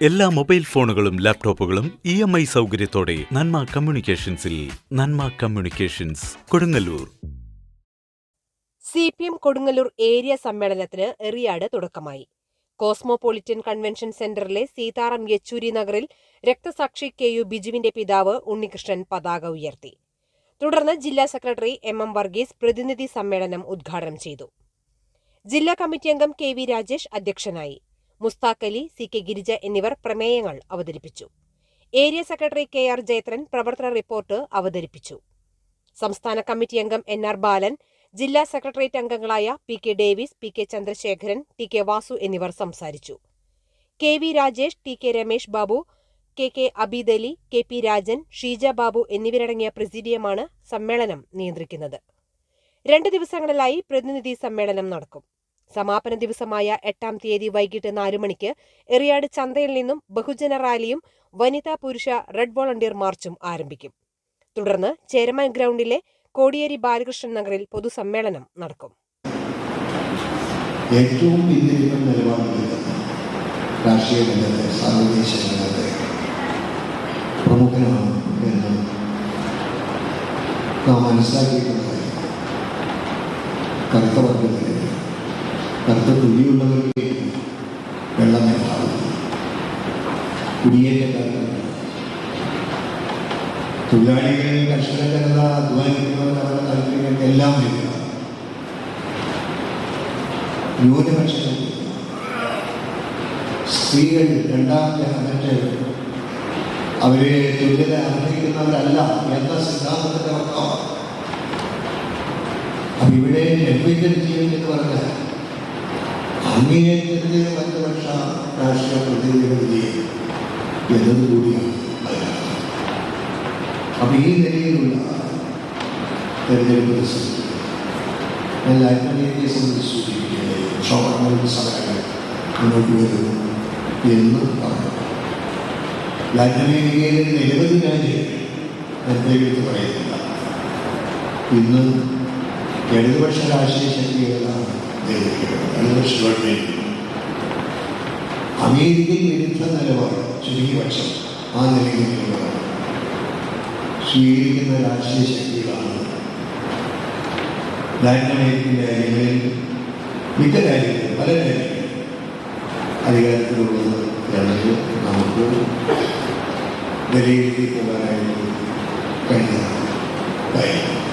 എല്ലാ മൊബൈൽ ഫോണുകളും ലാപ്ടോപ്പുകളും ഇ എം ഐ സൗകര്യത്തോടെ നന്മ കമ്മ്യൂണിക്കേഷൻസിൽ Nanma communications Kodungallur. C P M Kodungallur area സമ്മേളനത്തിന് എറിയാട് തുടക്കമായി. കോസ്മോപൊളിറ്റൻ കൺവെൻഷൻ സെന്ററിലെ സീതാറാം യെച്ചൂരി നഗറിൽ രക്തസാക്ഷി കെ യു ബിജുവിന്റെ പിതാവ് ഉണ്ണികൃഷ്ണൻ പതാക ഉയർത്തി. തുടർന്ന് ജില്ലാ സെക്രട്ടറി എം എം വർഗീസ് പ്രതിനിധി സമ്മേളനം ഉദ്ഘാടനം ചെയ്തു. ജില്ലാ കമ്മിറ്റി അംഗം കെ വി രാജേഷ് അധ്യക്ഷനായി. മുസ്താഖ് അലി സി കെ ഗിരിജ എന്നിവർ പ്രമേയങ്ങൾ അവതരിപ്പിച്ചു. Area secretary K R Jayathran പ്രവർത്തന റിപ്പോർട്ട് അവതരിപ്പിച്ചു. സംസ്ഥാന കമ്മിറ്റി അംഗം എൻ ആർ ബാലൻ ജില്ലാ സെക്രട്ടേറിയറ്റ് അംഗങ്ങളായ P K Davis P K Chandrasekharan T K Vasu എന്നിവർ സംസാരിച്ചു. K V Rajesh T K Ramesh Babu K K Abid Ali K P Rajan Sheeja Babu എന്നിവരടങ്ങിയ പ്രസിഡിയമാണ് സമ്മേളനം നിയന്ത്രിക്കുന്നത്. രണ്ട് ദിവസങ്ങളിലായി പ്രതിനിധി സമ്മേളനം നടക്കും. സമാപന ദിവസമായ എട്ടാം തീയതി വൈകിട്ട് നാലു മണിക്ക് എറിയാട് ചന്തയിൽ നിന്നും ബഹുജന റാലിയും വനിതാ പുരുഷ റെഡ് വോളണ്ടിയർ മാർച്ചും ആരംഭിക്കും. തുടർന്ന് ചേരമാൻ ഗ്രൗണ്ടിലെ കോടിയേരി ബാലകൃഷ്ണൻ നഗറിൽ പൊതുസമ്മേളനം നടക്കും. ഏറ്റവും മനസ്സിലാക്കിയിട്ടുള്ളത് കറുത്ത വർഗത്തിന് കറുത്ത തുണിയുള്ളവർക്ക് വെള്ളം ഉണ്ടാവും കുടിയേറ്റക്കാർക്ക് തൊഴിലാളികൾ കർഷക ജനത അധ്വാനിക്കുന്നവർ അവരുടെ താല്പര്യങ്ങൾക്ക് എല്ലാം വരിക. ന്യൂനപക്ഷം. സ്ത്രീകൾ രണ്ടാമത്തെ മറ്റ് അവരെ തുല്യത അർഹിക്കുന്നവരല്ല എന്ന സിദ്ധാന്തത്തിന്റെ അർത്ഥമാണ് അപ്പൊ ഇവിടെ നിർമ്മിക്കുന്ന എന്ന് പറഞ്ഞാൽ അങ്ങേയറ്റത്തെ മറ്റുപക്ഷ രാഷ്ട്രീയ പ്രതിനിധികളുടെ എന്നതുകൂടിയാണ് അപ്പൊ ഈ നിലയിലുള്ള തെരഞ്ഞെടുപ്പ് ഞാൻ ലൈബ്രറിയെ സംബന്ധിച്ച് സൂചിപ്പിക്കുന്നത് ക്ഷോഭങ്ങളുടെ സമയങ്ങൾ മുന്നോട്ട് വരുന്നു എന്ന് പറഞ്ഞു. ലൈബ്രറിയിലെ നിരവധി രാജ്യങ്ങൾ എന്തെങ്കിലും പറയുന്നില്ല. ഇന്ന് ഇടതുപക്ഷ രാഷ്ട്രീയ ശക്തികളാണ് അമേരിക്കൻ വിരുദ്ധ നിലപാട് ചുരുക്കി പക്ഷം ആ നിലയിൽ സ്വീകരിക്കുന്ന രാഷ്ട്രീയ ശക്തികളാണ്. ലാറ്റിൻ അമേരിക്കൻ രാജ്യങ്ങളിൽ മിക്ക രാജ്യങ്ങളും പല രാജ്യങ്ങളും അധികാരത്തിലുള്ളത് ഞങ്ങൾക്ക് നമുക്ക് വിലയിരുത്തി പോകാനായിട്ട് കഴിയുന്ന കാര്യം